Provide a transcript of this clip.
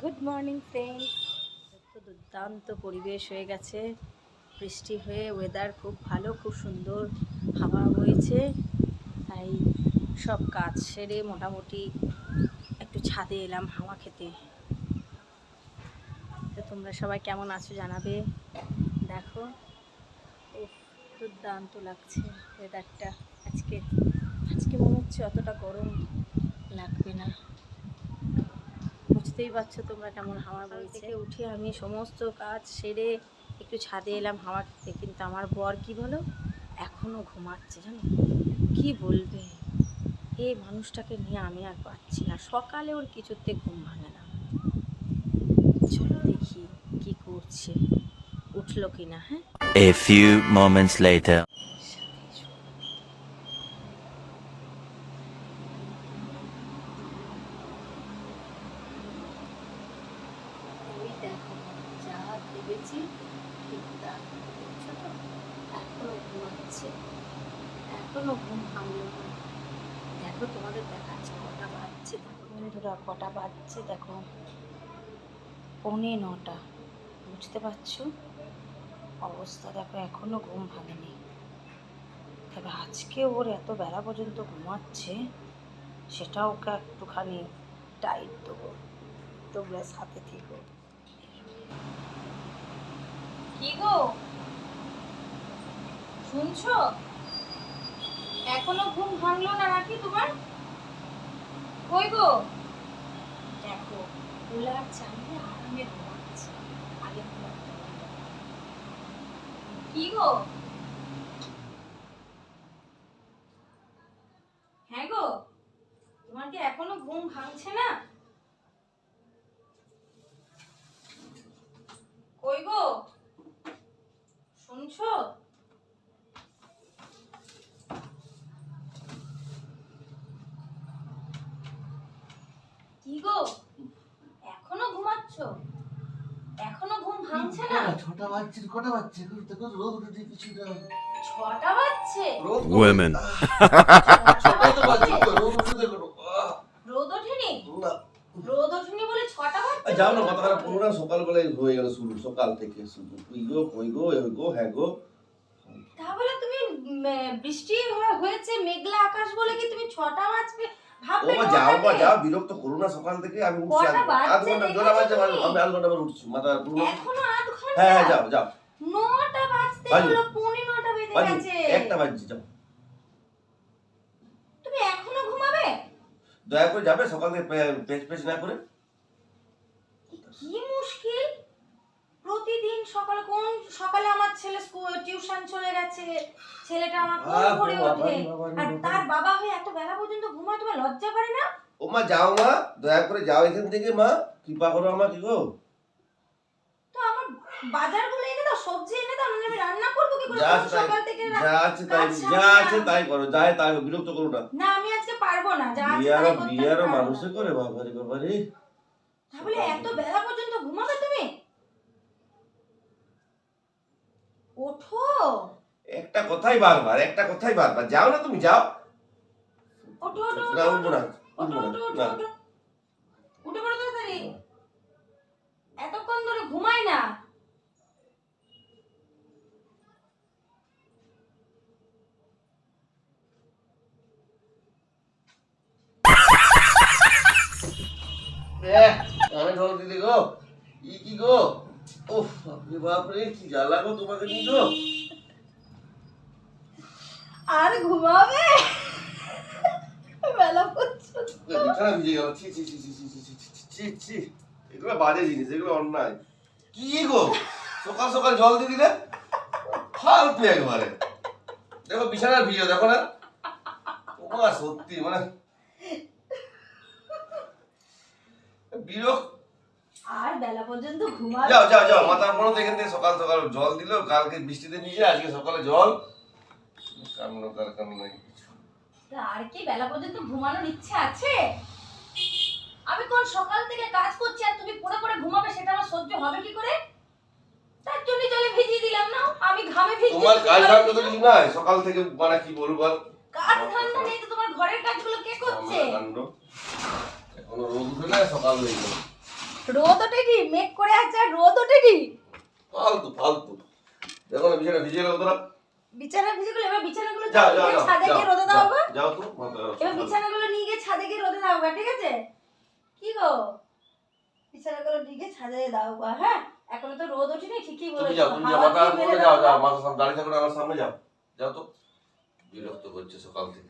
Good morning friends তো দুর্দান্ত পরিবেশ হয়ে গেছে। বৃষ্টি হয়ে ওয়েদার খুব ভালো, খুব সুন্দর হাওয়া বইছে। তাই সব কাজ সেরে মোটামুটি একটু ছাদে এলাম হাওয়া খেতে। তো তোমরা সবাই কেমন আছো জানাবে? দেখো। উফ, দুর্দান্ত লাগছে ওয়েদারটা আজকে আজকে মনে হচ্ছে অতটা গরম লাগবে না। বুঝতেই পারছ তোমরা কেমন হাওয়া বইছে। থেকে উঠে আমি সমস্ত কাজ সেরে একটু ছাদে এলাম হাওয়া খেতে কিন্তু আমার বর কি বলো? এখনও ঘুমাচ্ছে জানো? কি বলবে? এই মানুষটাকে নিয়ে আমি আর পাচ্ছি না। সকালে ওর কিছুতে ঘুম ভাঙে না। চলো দেখি কি করছে। উঠল কিনা হ্যাঁ? A few moments later. ওই দেখো যা ভেবেছি ঠিক তা দেখছ তো। এখনও ঘুমাচ্ছে। এখনও ঘুম ভাঙলো না। দেখো তোমাদের দেখাচ্ছে কটা বাজছে। দেখো বন্ধুরা কটা বাজছে, দেখো। পৌনে নটা। বুঝতে পারছ? অবস্থা দেখো, এখনও ঘুম ভাঙেনি। তবে আজকে ওর এত বেলা পর্যন্ত ঘুমাচ্ছে, সেটা ওকে একটুখানি টাইট দেবো। তোমরা সাথে থেকো। কি গো? শুনছো? এখনও ঘুম ভাঙলো না নাকি তোমার? কই গো? দেখো চালিয়ে আরামে ঘুমাচ্ছে, আগে কি গো? হ্যাঁ গো, তোমার কি এখনও ঘুম ভাঙছে না কই গো শুনছো কি গো? এখনও ঘুমাচ্ছ? এখনও ঘুম ভাঙছে না? ছটা বাজছে কটা বাজছে? দেখো রোদ উঠে কিছু না ছটা বাজছে তো, রোদ ওঠেনি? রোদ ওঠেনি বলে ছটা বাজছে? যাও না খারাপ করো সকালবেলায় হয়ে গেল শুরু সকাল থেকে শুরু। তুই গো কই গো এ গো হ্যাঁ গো। তাহলে তুমি বৃষ্টি হয়েছে মেঘলা আকাশ বলে কি তুমি ছটা বাজবে? ও যাও বা? যাও। বিরক্ত করো না সকাল থেকে আমি উঠছি আধ- ঘণ্টা জোড়া বাজছে আমি আধ ঘণ্টা পর উঠছি মাথা ঘণ্টা হ্যাঁ হ্যাঁ যাও যাও। নটা বাজতে হলো পৌনে নটা বেজে গেছে। একটা বাজছে যাও। তুমি এখনও ঘুমাবে? দয়া করে যাবে সকাল থেকে পেছ পেচ না করে। কি সকালে কোন সকালে আমার ছেলে স্কুল টিউশন চলে গেছে ছেলেটা আমার কোন করে ওঠে। আর তার বাবা হয়ে এত বেলা পর্যন্ত ঘুমায় তোমার লজ্জা করে না? ও মা যাও মা দয়া করে যাও এখান থেকে মা। কৃপা করো আমাকে গো। তো আমার বাজারগুলো এনে দাও সবজি এনে দাও আমি রান্না করব কি করে? সকাল থেকে যা আছে তাই যা আছে তাই করো যাই তাই বিরক্ত করো না। না আমি আজকে পারব না যা আছে তাই করতে বিয়ারও মানুষে করে বাবারে বাবারে। তাহলে এত বেলা পর্যন্ত ঘুমাবে তুমি? ওঠো। একটা কথাই বারবার একটা কথাই বারবার। যাও না তুমি যাও। ওঠো ওঠো না ওঠো উঠবো না উঠবো ওঠো ওঠো না। উঠে পড়ো তাড়াতাড়ি। এতক্ষণ ধরে ঘুমাই না। কানে ঢোল দিলে গো। ই কি গো? ওহ বাপরে বাপরে কি জ্বালা গো তোমাকে নিয়ে আর ঘুমাবে? বেলা পর্যন্ত বিছানা ভিজে গেল। ছি ছি ছি ছি ছি ছি ছি ছি ছি ছি। এগুলো বাজে জিনিস এগুলো অন্যায়। কি গো? সকাল সকাল জল দিয়ে দিলে? ফালতু একবারে দেখো বিছানার ভিজে দেখো না। তোমা সত্যি মানে। বিরক্ত আর বেলা পর্যন্ত ঘুমাবে। যাও যাও যাও মাথার পড়ো তো এখান থেকে সকাল সকাল জল দিল কালকে বৃষ্টিতে নিয়ে আজকে সকালে জল। কামনো কার কামনো নাই কিছু। তা আর কি বেলা পর্যন্ত ঘুমানোর ইচ্ছে আছে? আমি কোন সকাল থেকে কাজ করছি আর তুমি পড়ে পড়ে ঘুমাবে সেটা আমার সহ্য হবে কি করে? তার জন্য জলে ভিজিয়ে দিলাম না আমি ঘামে তোমার কাজ ধান্দা তো কিছু নাই সকাল থেকে মানে কি বলব বল কাজ ধান্দা নেই তো তোমার ঘরের কাজগুলো কে করছে? এখনও রোদ উঠে না সকাল হয়ে গেল। রোদ ওঠেনি? মেঘ করে আছে আর রোদ ওঠেনি? ফালতু ফালতু। দেখো না বিছানা ভিজে গেল তোরা। বিছানা ভিজে গেলে এবার বিছানাগুলো যাও নিয়ে যাও গিয়ে ছাদে গিয়ে রোদে দাও গো যাও তো এবার বিছানাগুলো নিয়ে গিয়ে ছাদে গিয়ে রোদে দাও ঠিক আছে? কি গো? বিছানাগুলো নিয়ে গিয়ে ছাদে দাও গো হ্যাঁ? এখনও তো রোদ ওঠেনি ঠিকই তুমি বলেছ। যাও তুমি যাও মাথা যাও যাও। মাথা সামনে দাঁড়িয়ে থাকো আমার সামনে যাও। যাও তো। বিরক্ত করছে সকাল থেকে।